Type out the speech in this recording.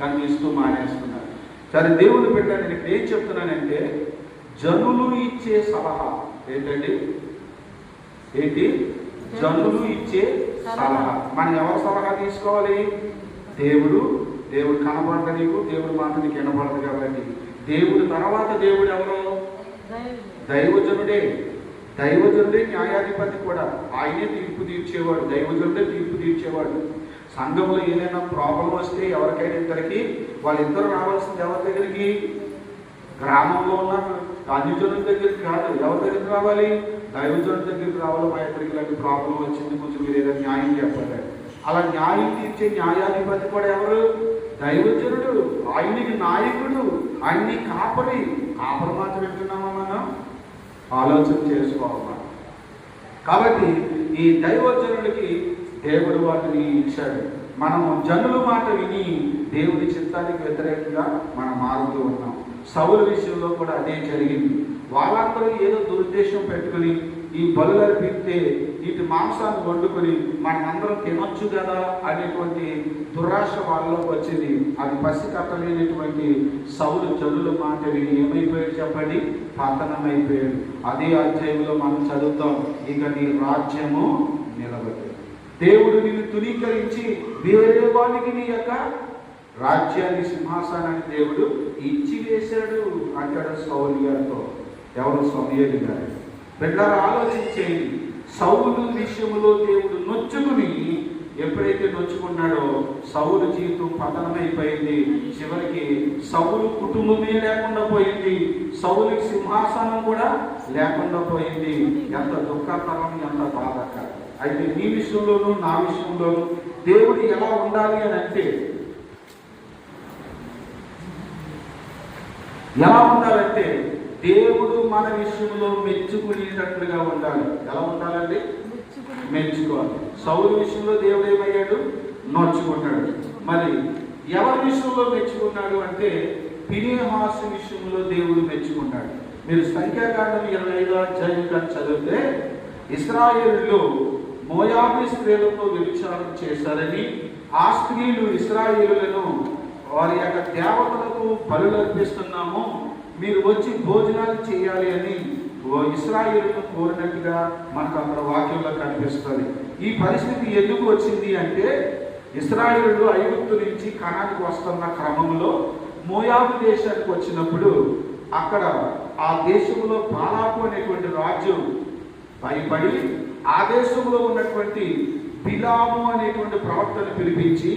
కనిపిస్తూ మానేస్తున్నారు. సరే దేవుని బిడ్డ నేను ఇక్కడ ఏం చెప్తున్నానంటే జనులు ఇచ్చే సలహా. ఏంటండి? ఏంటి? జనులు ఇచ్చే సలహా. మనం ఎవరి సలహా తీసుకోవాలి? దేవుడు. దేవుడు కనబడత నీకు దేవుడు మాట నీకు వినబడదు కాబట్టి. దేవుడు తర్వాత దేవుడు ఎవరు? దైవజనుడే. దైవజనుడే న్యాయాధిపతి కూడా. ఆయనే తీర్పు తీర్చేవాడు. దైవజనుడే తీర్పు తీర్చేవాడు. సంఘంలో ఏదైనా ప్రాబ్లం వస్తే ఎవరికైనా ఇద్దరికి వాళ్ళిద్దరు రావాల్సింది ఎవరి దగ్గరికి? గ్రామంలో ఉన్న అన్యజనుల దగ్గరికి కాదు ఎవరి దగ్గరికి రావాలి? దైవజనుల దగ్గరికి రావాలి. మా ఇద్దరికి ఇలాంటి ప్రాబ్లం వచ్చింది కొంచెం మీరు ఏదైనా న్యాయం చెప్పండి. అలా న్యాయం తీర్చే న్యాయాధిపతి కూడా ఎవరు? దైవజనుడు ఆయనకి నాయకుడు ఆయన్ని కాపరి. కాపరి మాత్రం వింటున్నామా మనం? ఆలోచన చేసుకోవాలి కాబట్టి ఈ దైవజనుడికి దేవుడు వాటిని ఇచ్చాడు. మనము జనుల మాట విని దేవుని చిత్తానికి వ్యతిరేకంగా మనం మారుతూ ఉన్నాం. సౌల విషయంలో కూడా అదే జరిగింది. వాళ్ళందరూ ఏదో దురుద్దేశం పెట్టుకుని ఈ బలు అర్పిస్తే వీటి మాంసాన్ని వండుకొని మనందరం తినొచ్చు కదా అనేటువంటి దురాశ వాళ్ళలోకి వచ్చింది. అది పసికట్టలేనటువంటి సౌలు జనుల మాట విని ఏమైపోయాడు చెప్పండి? పతనమైపోయాడు. అదే అధ్యాయంలో మనం చదువుతాం ఇక నీ రాజ్యము నిలబడి దేవుడు నిన్ను తునీకరించి వేరే వానికి నీ యొక్క రాజ్యాన్ని సింహాసనాన్ని దేవుడు ఇచ్చి వేశాడు అంటాడు సౌలు గారితో. ఎవరు సమయలు గారు పిల్లలు ఆలోచించేయండి. సౌలు విషయంలో దేవుడు నొచ్చుకుని ఎప్పుడైతే నొచ్చుకున్నాడో సౌలు జీవితం పతనమైపోయింది. చివరికి సౌలు కుటుంబమే లేకుండా పోయింది. సౌలుకి సింహాసనం కూడా లేకుండా పోయింది. ఎంత దుఃఖకరం ఎంత బాధకరం. అయితే నీ విషయంలోనూ నా విషయంలోనూ దేవుడు ఎలా ఉండాలి అని అంటే ఎలా ఉండాలంటే దేవుడు మన విషయంలో మెచ్చుకునేటట్లుగా ఉండాలి. ఎలా ఉండాలండి? మెచ్చుకోవాలి. సౌలు విషయంలో దేవుడు ఏమయ్యాడు? నోచుకున్నాడు మరి ఎవరి విషయంలో మెచ్చుకున్నాడు అంటే పినిహాసు విషయంలో దేవుడు మెచ్చుకున్నాడు మీరు సంఖ్యాకాండం ఇరవై ఐదో అధ్యాయం చదివితే ఇస్రాయేల్లో మోయాబీ స్త్రీలతో వ్యభిచారం చేశారని ఆ స్త్రీలు ఇస్రాయేలులను వారి యొక్క దేవతలకు బలులు అర్పిస్తున్నాము మీరు వచ్చి భోజనాలు చేయాలి అని ఓ కోరినట్టుగా మనకు అక్కడ వాక్యంలో కనిపిస్తుంది. ఈ పరిస్థితి ఎందుకు వచ్చింది అంటే ఇస్రాయేలు ఐగుప్తు నుంచి కణానికి వస్తున్న క్రమంలో మోయాబు దేశానికి వచ్చినప్పుడు అక్కడ ఆ దేశంలో బాలాకు అనేటువంటి రాజ్యం భయపడి ఆ దేశంలో ఉన్నటువంటి బిలాము అనేటువంటి ప్రవక్తను పిలిపించి